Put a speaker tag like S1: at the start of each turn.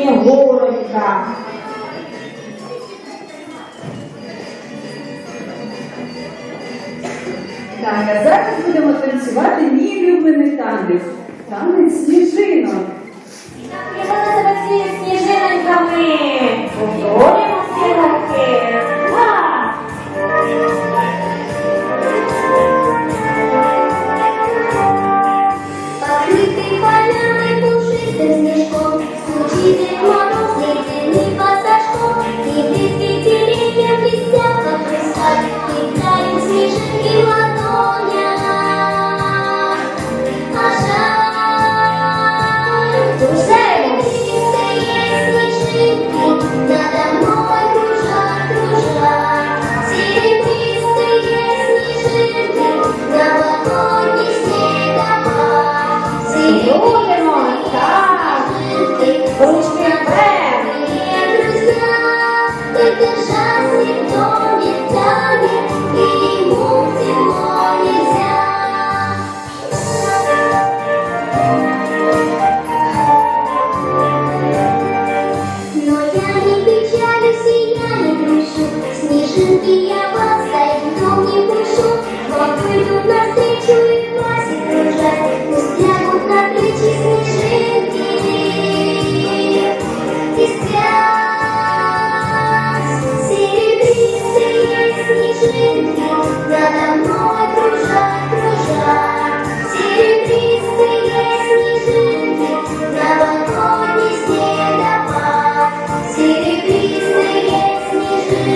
S1: Єгоренка. Так, а зараз будемо танцювати мій улюблений танець. Танець сніжинок.
S2: see. Holy